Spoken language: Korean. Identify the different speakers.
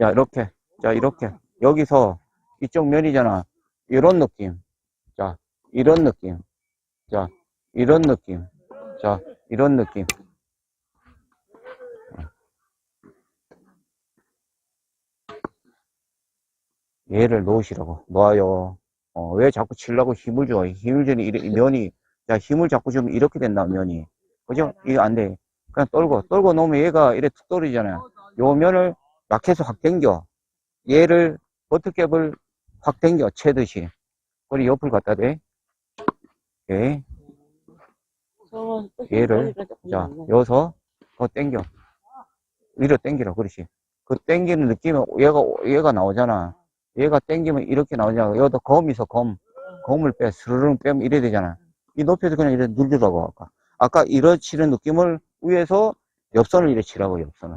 Speaker 1: 자, 이렇게. 자, 이렇게. 여기서 이쪽 면이잖아. 이런 느낌. 자, 이런 느낌. 자, 이런 느낌. 자, 이런 느낌. 얘를 놓으시라고. 놓아요. 어, 왜 자꾸 치려고 힘을 줘? 힘을 주니, 이래- 면이, 자, 힘을 자꾸 주면 이렇게 된다, 면이. 그죠? 이거 안 돼. 그냥 떨고, 떨고 놓으면 얘가 이래 툭 떨어지잖아요. 요 면을 라켓을 확 당겨. 얘를 버트캡을 확 당겨, 채듯이. 그리고 옆을 갖다 대. 오케이. 얘를, 자, 여기서 더 당겨. 위로 당기라, 그렇지. 그 당기는 느낌은 얘가, 얘가 나오잖아. 얘가 당기면 이렇게 나오잖아. 여기다 검 있어, 검. 검을 빼, 스르륵 빼면 이래 되잖아. 이 높이도 그냥 이래 누르라고, 아까. 아까 이래 치는 느낌을 위에서 옆선을 이래 치라고, 옆선을.